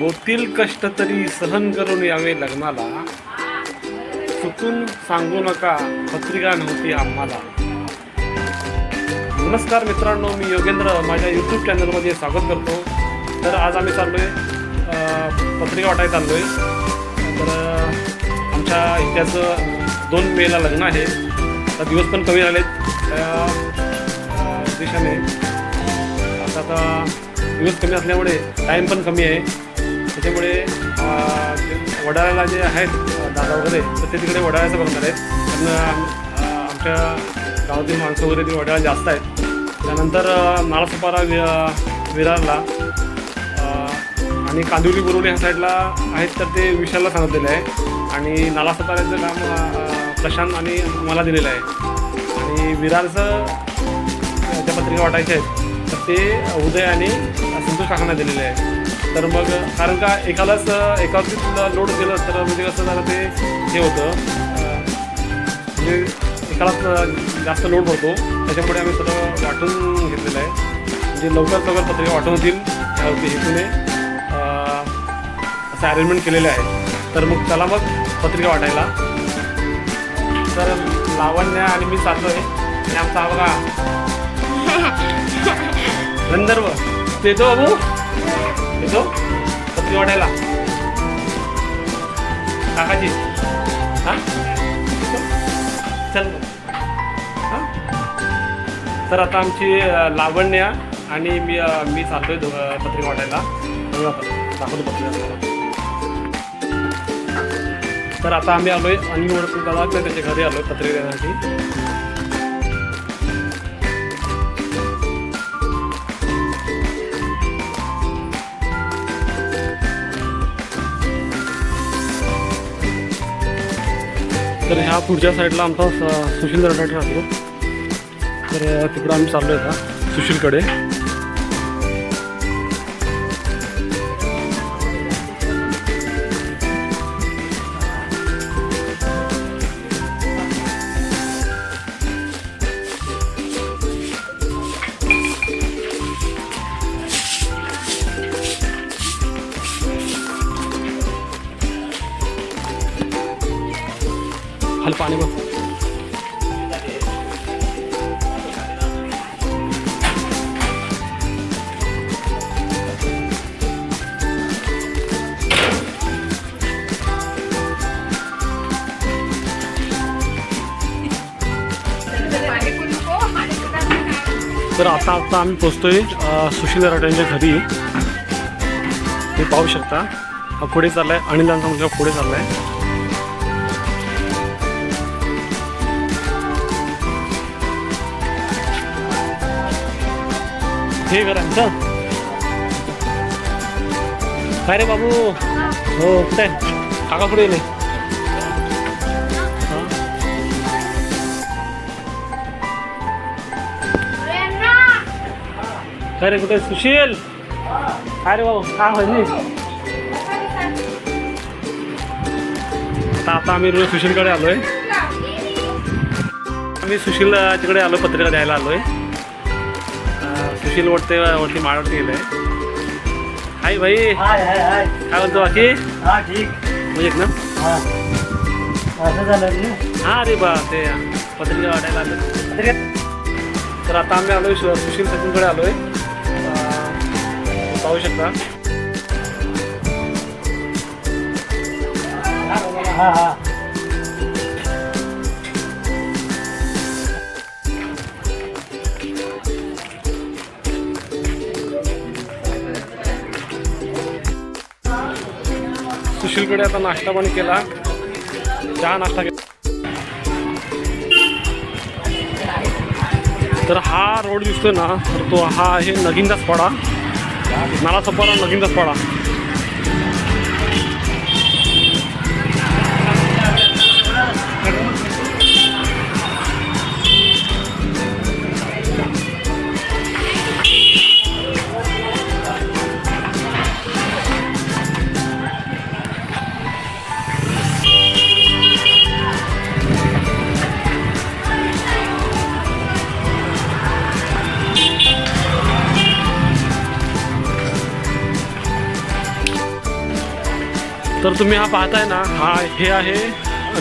होतील कष्ट तरी सहन करून यावे लग्नाला. चुकून सांगू नका पत्रिका नव्हती आम्हाला. नमस्कार मित्रांनो मी योगेंद्र. माझ्या यूट्यूब चॅनलमध्ये स्वागत करतो. तर आज आम्ही चाललो आहे पत्रिका वाटायला चाललो आहे तर आमच्या इतिहास दोन मेला लग्न आहे. तर दिवस पण कमी झालेत. त्या उद्देशाने आता आता दिवस कमी असल्यामुळे टाईम पण कमी आहे. त्याच्यामुळे वडाळ्याला जे आहेत दादा वगैरे तर ते तिकडे वडाळ्याचं बघणार आहेत. पण आमच्या गावातील माणसं वगैरे ती वडाळ्या जास्त आहेत. त्यानंतर अ, नालासोपारा वि विरारला आणि कांदिवली बोरवली ह्या साईडला आहेत तर ते विशालला सांगितलेलं आहे. आणि नालासोपाऱ्याचं काम प्रशांत आणि मला दिलेलं आहे. आणि विरारचं ज्या पत्रिका वाटायच्या आहेत तर ते उदय आणि संतोष काकांना दिलेले आहे तर मग कारण का एकालाच एकावरतीच लोड केलं तर म्हणजे कसं झालं ते हे होतं. म्हणजे एकालाच जास्त लोड पडतो त्याच्यामुळे आम्ही सगळं वाटून घेतलेलं आहे. म्हणजे लवकर लवकर पत्रिका वाटून होतील त्यावरती हेतूने. असं अरेंजमेंट केलेलं आहे. तर मग चला मग पत्रिका वाटायला. तर लावण्य आणि मी चाललो आहे आणि आमचा हा बघा. गंधर्व तू येतो बाबू येतो? पत्री वाटायला काकाची हां? चल. हां? तर आता आमची लावण्या आणि मी मी चाललोय दो पत्रिका वाटायला दाखवतो पत्रिका तर आता आम्ही आलोय आणि ओळखून दादा त्याच्या घरी आलोय पत्रिका देण्यासाठी. तर ह्या पुढच्या साईडला आमचा सुशील दरडा राहतो तर तिकडं आम्ही चाललो आहे आता सुशीलकडे. तर आता आता आम्ही पोचतोय सुशील राठांच्या घरी. ते पाहू शकता. हा पुढे चाललाय. अनिलांचा मुलगा पुढे चाललाय. हे घर आमचं काय रे बाबू? हो कुठे काका कुठे गेले. काय रे कुठे? सुशील? काय रे बाबू काय व्हायची आता आता आम्ही रोज सुशीलकडे आलोय. आम्ही सुशील तिकडे आलो पत्रिका द्यायला आलोय. अं, सुशील वरती वरती माळवरती हाय भाई. हाय हाय हाय. काय म्हणतो बाकी? हा म्हणजे ना हा. की? अरे बा ते पत्रिका वाटायला आलं तर आता आम्ही आलोय सु- सुशील सचिनकडे आलोय. अं, पाहू शकता. हा हा. सुशीलकडे आता नाश्ता पण केला. चहा नाश्ता केला. तर हा रोड दिसतोय ना तर तो हा आहे नगिंदाच पाडा. नाला सपारा नगिनदास पाडा तर तुम्ही हा पाहताय ना हा हे आहे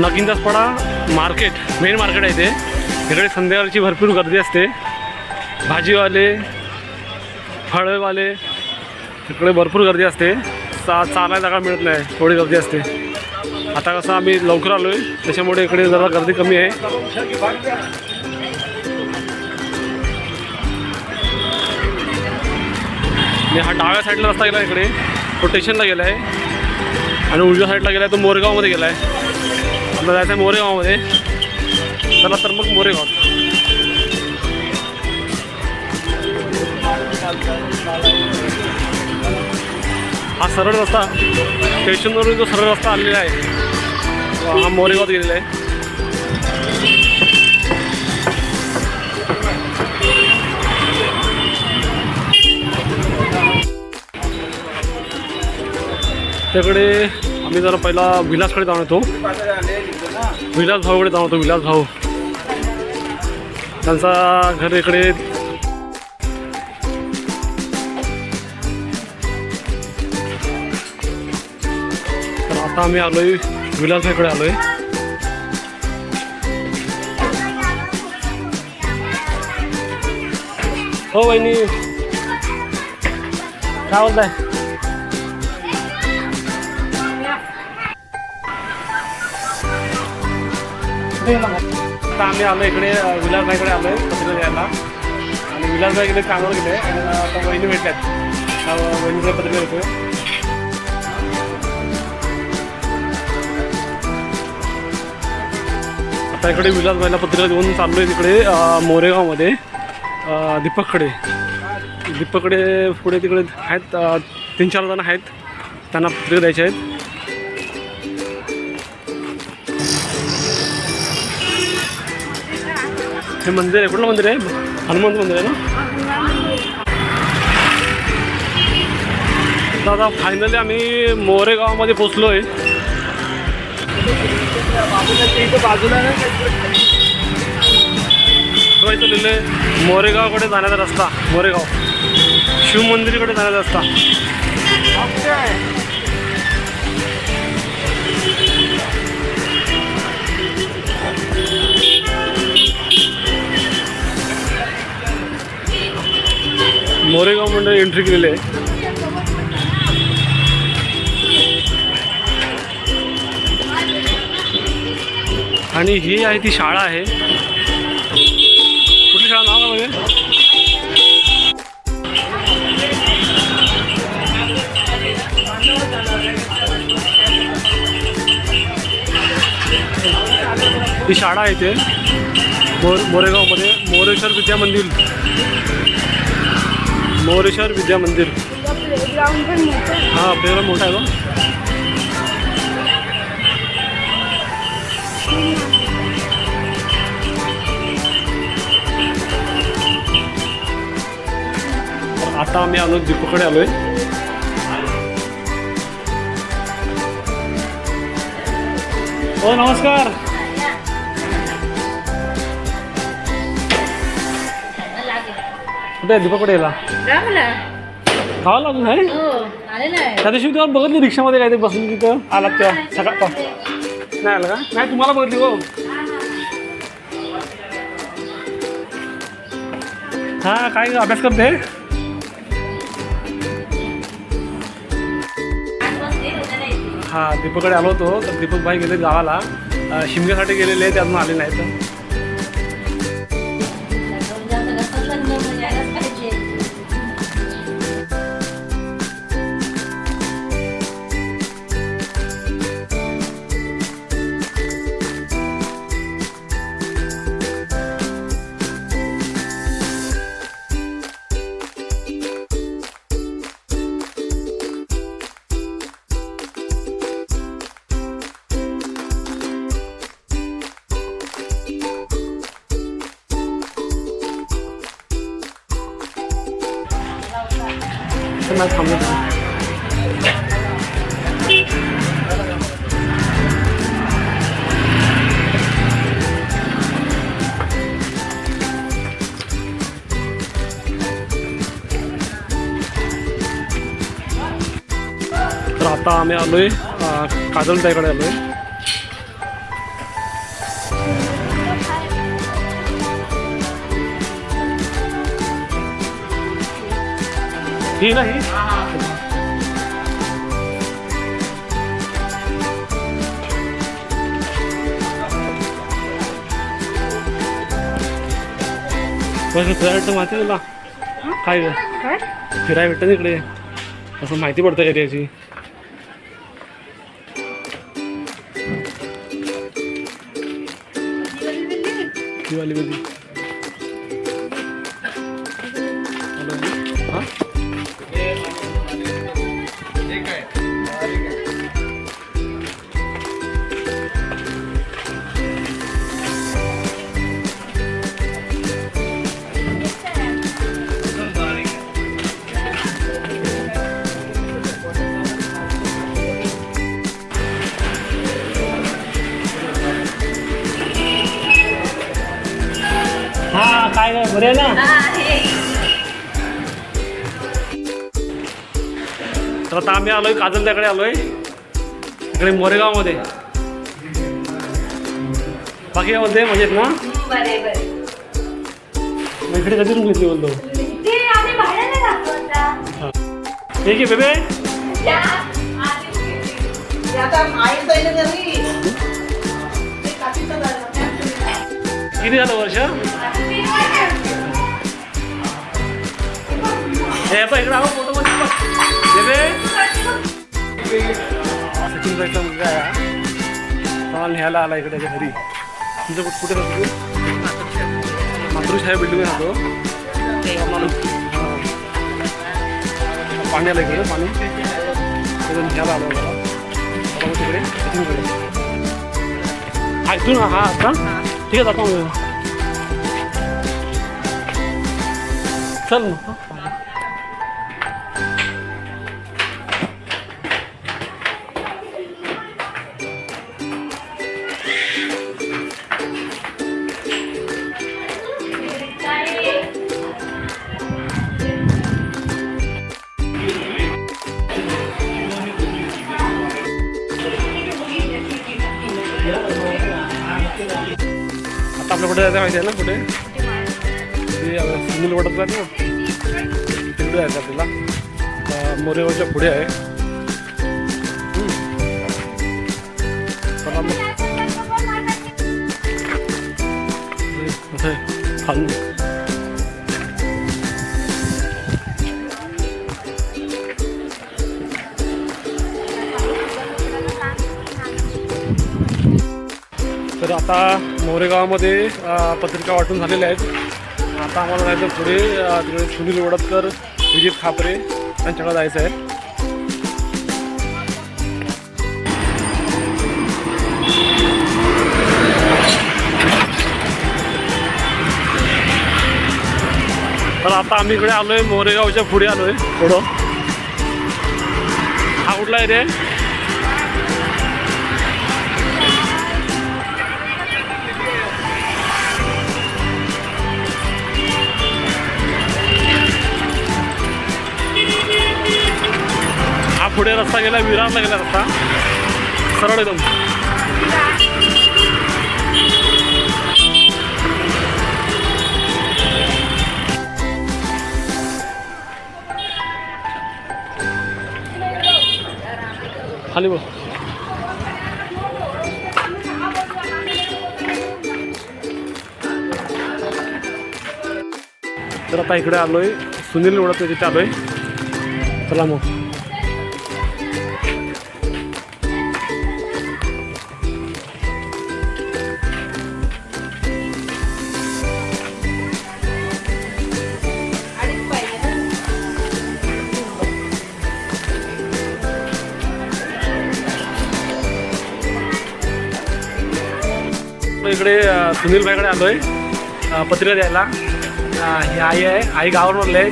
नकिंदासपाडा मार्केट मेन मार्केट आहे ते. इकडे संध्याकाळची भरपूर गर्दी असते. भाजीवाले फळवाले इकडे भरपूर गर्दी असते. चा चालायला जागा मिळत नाही थोडी गर्दी असते. आता कसं आम्ही लवकर आलो आहे त्याच्यामुळे इकडे जरा गर्दी कमी आहे. आणि हा डाव्या साईडला रस्ता गेला इकडे. तो स्टेशनला गेला आहे आणि उजव्या साईडला गेला आहे तो मोरेगावमध्ये गेला आहे आपल्याला जायचं आहे मोरेगावमध्ये. चला तर मग मोरेगाव. हा सरळ रस्ता स्टेशनवरून जो सरळ रस्ता आलेला आहे हा मोरेगावात गेलेला आहे. त्याकडे आम्ही जरा पहिला विलासकडे जाऊन येतो. विलास भाऊकडे जाऊन येतो विलास भाऊ. त्यांचा घर इकडे तर आता आम्ही आलोय विलास भाईकडे आलोय. हो बहिणी काय बोलताय? आता आम्ही आलो इकडे विलासबाईकडे आलो आलोय पत्र द्यायला. आणि विलासबाई गेले कामावर गेले आणि आता वहिनी भेटल्यात. त्या वहिनीचं पत्र देतोय. आता इकडे विलासबाईला पत्रिका देऊन चाललोय तिकडे मोरेगावमध्ये. दीपककडे दीपककडे पुढे तिकडे आहेत तीन चार जण आहेत. त्यांना पत्रिका द्यायचे आहेत. हे मंदिर आहे. कुठलं मंदिर आहे? हनुमंत मंदिर आहे ना? दादा फायनली आम्ही मोरेगावमध्ये पोचलो आहे इथं लिहिलं आहे मोरेगावकडे जाण्याचा रस्ता मोरेगाव. शिवमंदिरकडे जाण्याचा रस्ता. मोरेगाव मंडळ एंट्री केलेली आहे. आणि ही आहे ती शाळा आहे. कुठली शाळा नाव आहे म्हणजे ही शाळा आहे ते मोर मोरेगावमध्ये मोरेश्वर विद्या मंदिर मोरेश्वर विद्या मंदिर. प्लेग्राउंड पण मोठं हा प्लेग्राउंड मोठा आहे का आता आम्ही आलो दीपकडे आलोय. हो नमस्कार. कुठे आहे दीपकडे याला रामला? खावा लागून आहे हो आले नाही त्या दिवशी तुम्हाला बघितली रिक्षामध्ये काय ते बसून तिथं? आलात तेव्हा सकाळ पा- नाही आलं का? नाही तुम्हाला बघितली हो. हा काय अभ्यास करते? हा दीपकडे आलो होतो. तर दीपक भाई गेले गावाला. शिमग्यासाठी गेलेले ते अजून आले नाहीत. आता आम्ही आलोय अं, काजल ताईकडे आलो आहे ही? ना ही बस फिरायला भेटतं माहिती आहे तुला? काय फिरायला भेटतं इकडे? असं माहिती पडतं एरियाची वाली कधी काय काय बरे ना? तर आता आम्ही आलोय काजलत्याकडे आलोय. इकडे मोरेगावमध्ये. बाकी काय म्हणते मजेत ना? मग इकडे कधी रूम घेतली बोलतो? ठीक आहे बेबे. किती झालं वर्ष? हे पण इकडे आहो फोटो मध्ये सचिन भाईचा मुलगा आहे हा. मला न्यायला आला इकडे त्याच्या घरी. तुमचं कुठे राहतो तू मातृशाही बिल्डिंग राहतो. आम्हाला हा. पाणी आलं इकडे पाणी. त्याचं न्यायला आलं मला तिकडे सचिन भाई ऐकतो ना हा आता. ठीक आहे जातो चल मग. जायचं माहिती आहे ना कुठे ते अं, सुनील वाटत ना? तिकडे जायचं आपल्याला अं, मोरेगावच्या पुढे आहे. हम्म. तर आता मोरेगावामध्ये पत्रिका वाटून झालेल्या आहेत. आता आम्हाला जायचं पुढे तिकडे सुनील वडतकर विजित खापरे यांच्याकडे जायचं आहे. तर आता आम्ही इकडे आलोय मोरेगावच्या पुढे आलोय. थोडं हा कुठला एरिया आहे? पुढे रस्ता गेला विरारला गेला रस्ता. सरळ एकदम. खाली बघ तर आता इकडे आलोय. सुनील ओळख तिथे आलोय. चला मग. इकडे सुनील भाईकडे आलोय. पत्रिका द्यायला. ही आई आहे. आई गावावर आहे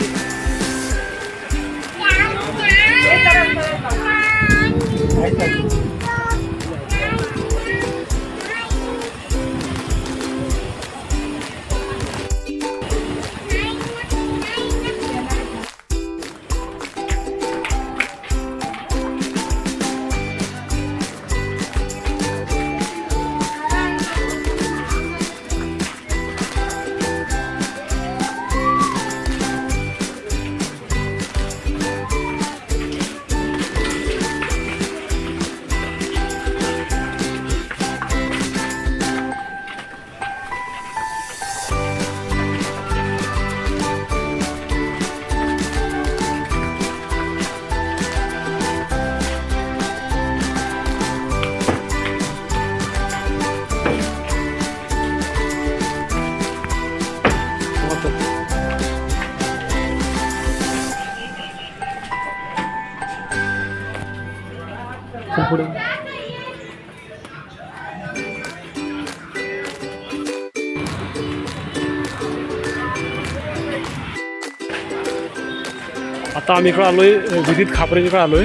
आता आम्ही इकडं आलोय विदित खापरेकडे आलोय.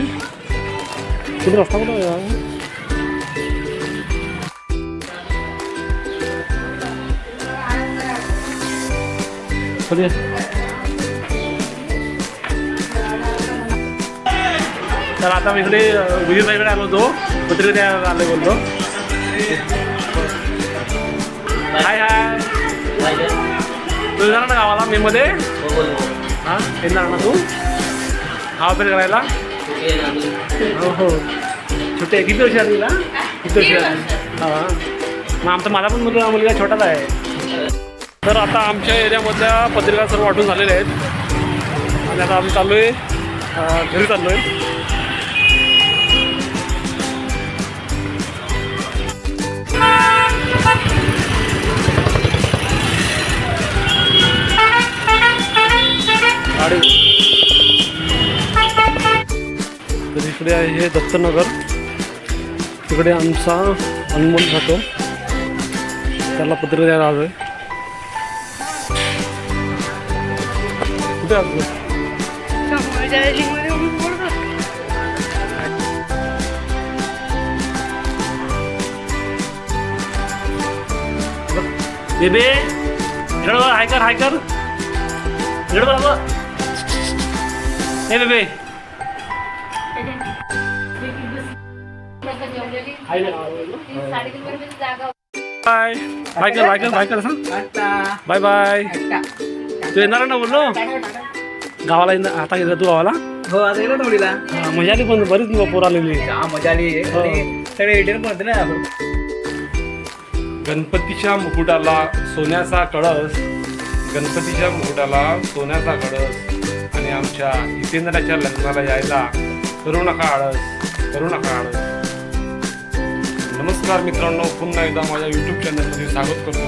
कुठे रस्ता कुठं आहे? तर आता मी इकडे विजयताईकडे आलो होतो. पत्रिका द्यायला आलो बोलतो हाय हाय. तू येणार ना गावाला मेमध्ये? हां येणार ना तू? हा अभ्यास करायला हो हो. छोटे किती वर्ष आली ना किती वर्ष हां. मग आमचा माझा पण मुलगा मुलगा छोटाच आहे. तर आता आमच्या एरियामधल्या पत्रिका सर्व वाटून झालेल्या आहेत. आणि आता आम्ही चाललो आहे घरी चाललो आहे गाडी. तर इकडे आहे हे दत्तनगर. तिकडे आमचा अनमोल जातो त्याला पत्र द्यायला आलोय. कुठे आलो बेबे हायकर हायकर. हाय हे बेबे. बाय बाय कर बाय कर बाय कर सांग बाय बाय तू येणार ना बोललो? गावाला येणार आता येणार तू गावाला? हो आता गेलो थोडीला हा, मजा आली पण बरीच पोर आलेली. मजा आली. हो. आणि सगळे एडिटर पण होते ना. आपण गणपतीच्या मुकुटाला सोन्याचा कळस. गणपतीच्या मुकुटाला सोन्याचा कळस. आणि आमच्या जितेंद्राच्या लग्नाला यायला करू नका आळस. करू नका आळस. नमस्कार मित्रांनो पुन्हा एकदा माझ्या यूट्यूब चॅनलमध्ये स्वागत करतो.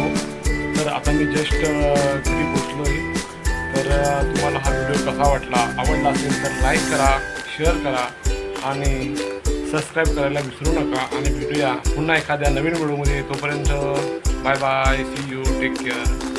तर आता मी जस्ट घरी पोचलो आहे तर तुम्हाला हा व्हिडिओ कसा वाटला आवडला असेल तर लाईक करा शेअर करा आणि सबस्क्राईब करायला विसरू नका. आणि भेटूया पुन्हा एखाद्या नवीन व्हिडिओमध्ये तोपर्यंत bye bye see you take care